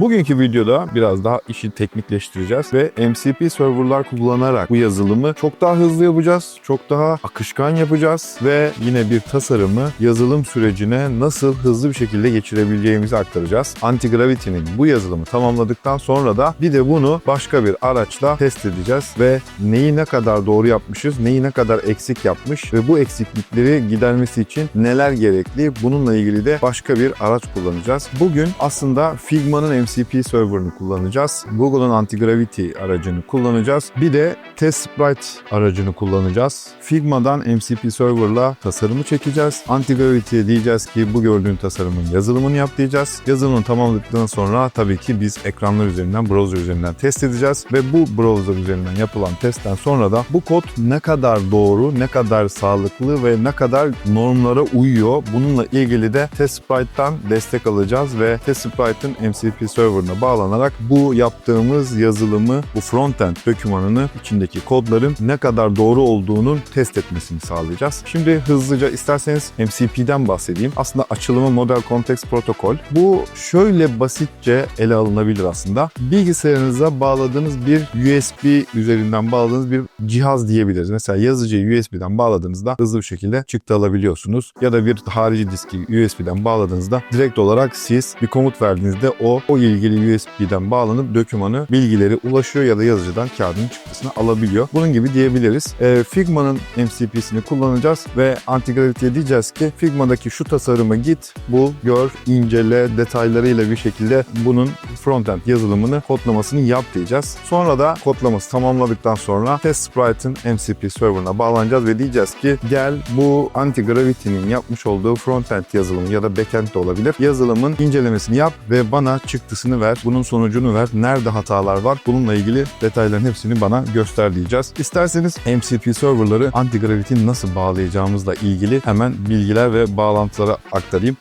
Bugünkü videoda biraz daha işi teknikleştireceğiz ve MCP serverlar kullanarak bu yazılımı çok daha hızlı yapacağız, çok daha akışkan yapacağız ve yine bir tasarımı yazılım sürecine nasıl hızlı bir şekilde geçirebileceğimizi aktaracağız. Anti-Gravity'nin bu yazılımı tamamladıktan sonra da bir de bunu başka bir araçla test edeceğiz ve neyi ne kadar doğru yapmışız, neyi ne kadar eksik yapmış ve bu eksiklikleri gidermesi için neler gerekli bununla ilgili de başka bir araç kullanacağız. Bugün aslında Figma'nın MCP server'ını kullanacağız. Google'ın Anti-Gravity aracını kullanacağız. Bir de Test Sprite aracını kullanacağız. Figma'dan MCP server'la tasarımı çekeceğiz. Anti-Gravity'ye diyeceğiz ki bu gördüğün tasarımın yazılımını yap diyeceğiz. Yazılımını tamamladıktan sonra tabii ki biz ekranlar üzerinden, browser üzerinden test edeceğiz ve bu browser üzerinden yapılan testten sonra da bu kod ne kadar doğru, ne kadar sağlıklı ve ne kadar normlara uyuyor bununla ilgili de Test Sprite'dan destek alacağız ve Test Sprite'ın MCP server'ına bağlanarak bu yaptığımız yazılımı, bu frontend dokümanını içindeki kodların ne kadar doğru olduğunun test etmesini sağlayacağız. Şimdi hızlıca isterseniz MCP'den bahsedeyim. Aslında açılımı Model Context Protocol. Bu şöyle basitçe ele alınabilir aslında. Bilgisayarınıza bağladığınız bir USB üzerinden bağladığınız bir cihaz diyebiliriz. Mesela yazıcıyı USB'den bağladığınızda hızlı bir şekilde çıktı alabiliyorsunuz. Ya da bir harici diski USB'den bağladığınızda direkt olarak siz bir komut verdiğinizde o o ilgili USB'den bağlanıp dokümanı bilgileri ulaşıyor ya da yazıcıdan kağıdın çıktısını alabiliyor. Bunun gibi diyebiliriz. Ee, Figma'nın MCP'sini kullanacağız ve Antigravity'ye diyeceğiz ki Figma'daki şu tasarımı git, bul, gör, incele, detaylarıyla bir şekilde bunun frontend yazılımını, kodlamasını yap diyeceğiz. Sonra da kodlaması tamamladıktan sonra Test Sprite'ın MCP serverına bağlanacağız ve diyeceğiz ki gel bu Anti-Gravity'nin yapmış olduğu frontend yazılımı ya da backend de olabilir. Yazılımın incelemesini yap ve bana çıktısını ver. Bunun sonucunu ver. Nerede hatalar var? Bununla ilgili detayların hepsini bana göster diyeceğiz. İsterseniz MCP serverları Anti-Gravity'yi nasıl bağlayacağımızla ilgili hemen bilgiler ve bağlantıları aktarayım.